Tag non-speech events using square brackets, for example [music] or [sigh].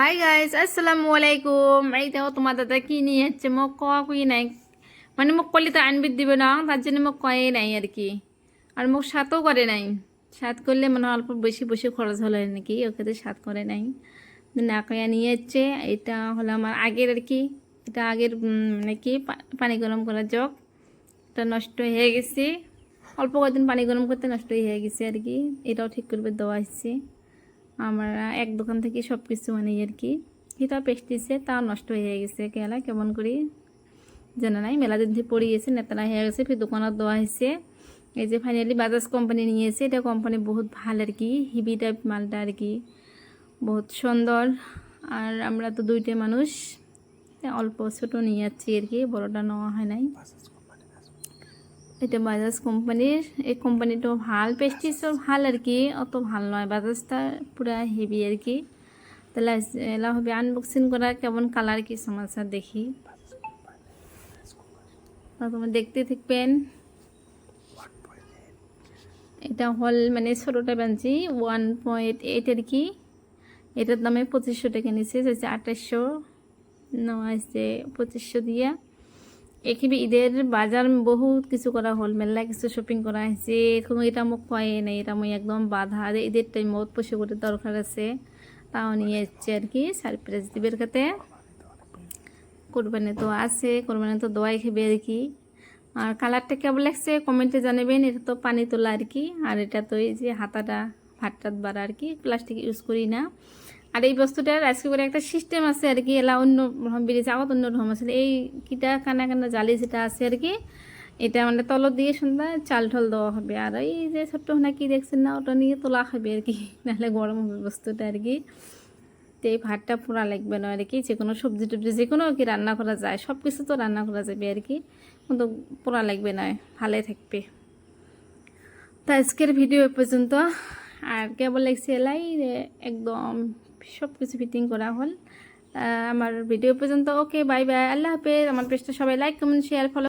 Hi guys আসসালামু আলাইকুম এই দেখো তোমার দাদা কি নিয়ে যাচ্ছে মোক কুই নাই? মানে মোক করলে তো আনবিদ দিবে না, তার জন্য মোক কয়ে নাই আর কি। আর মোক সাতও করে নাই। সাত করলে মানে অল্প বেশি বেশি খরচ হলো নাকি, ওকে তো সাত করে নাই। না কয়া নিয়ে যাচ্ছে এটা হলো আমার আগের আর কি। এটা আগের মানে কি পানি গরম করার জগ। এটা নষ্ট হয়ে গেছে। অল্প কয়েকদিন পানি গরম করতে নষ্ট হয়ে গেছে আর কি। এটাও ঠিক করবে, দেওয়া হচ্ছে আমরা এক দোকান থেকে সব কিছু মানে আর কি। এটা পেস্টিছে তাও নষ্ট হয়ে গেছে কেলা, কেমন করি জানা নাই। মেলা দিন পড়ে গেছে নেতালা হয়ে গেছে, ফির দোকানত দেওয়া হয়েছে। এই যে ফাইনালি বাজাজ কোম্পানি নিয়েছে এটা কোম্পানি বহুত ভালো আর কি হিবি টাইপ মালটা আর কি, বহুত সুন্দর। আর আমরা তো দুইটা মানুষ অল্প ছোটো নিয়ে যাচ্ছি আর কি, বড়টা নেওয়া হয় নাই। এটা বাজাজ কোম্পানির। এই কোম্পানিটাও ভালো পেস্টিসও ভালো আর কি, অত ভালো নয়। বাজাজটা পুরা হেভি আর কি। তাহলে এলা হবে আনবক্সিং করা কেমন কালার কি সমস্যা দেখি। তোমরা দেখতে থাকবেন। এটা হল মানে ছোটোটা বানছি ওয়ান পয়েন্ট এইট আর কি। এটার দামে পঁচিশশো টাকা নিচ্ছে আঠাশশো হয়েছে পঁচিশশো দিয়া। এখানে ঈদের বাজার বহুত কিছু করা হল মেলা কিছু শপিং করা হয়েছে। কোনো এটা মোক কয়ে নাই, এটা মই একদম বাধা। ঈদের টাইমত পয়সা করে দরকার আছে, তাও নিয়ে এসছে আর কি সারপ্রাইজ দিবের কাতে কোরবানি তো আছে কোরবানি তো দোয়াই খেবে আর কি। আর কালারটা কেমন লাগছে কমেন্টে জানাবেন, এটা তো পানি তোলা আর কি। আর এটা তো এই যে হাতাটা, ভাতটাত বাড়া আর কি, প্লাস্টিক ইউজ করি না। আর এই বস্তুটার আজকে করে একটা সিস্টেম আছে আর কি, এলা অন্য রকম বেরিয়েছে আগত অন্য রকম আছে। এই কিটা কানা কানা জালি যেটা আছে আর কি, এটা মানে তলত দিয়ে সন্ধ্যা চাল ঠল দেওয়া হবে। আর এই যে ছোট্ট হোনা কি দেখছেন না, ওটা নিয়ে তোলা হবে আর কি, [laughs] নাহলে গরম হবে বস্তুটা আর কি। তো এই ভাতটা পুরা লাগবে না আর কি, যে কোনো সবজি টবজি যে কোনো কি রান্না করা যায় সব কিছু তো রান্না করা যাবে আর কি, কিন্তু পুরা লাগবে না, ভালো থাকবে। তো আজকের ভিডিও এ পর্যন্ত, আর কেবল লাগছে এলাই একদম সব কিছু ফিটিং করা হল। আমার ভিডিও পর্যন্ত। ওকে বাই বাই আল্লাহ হাফেজ। আমার পেজটা সবাই লাইক কমেন্ট শেয়ার ফলো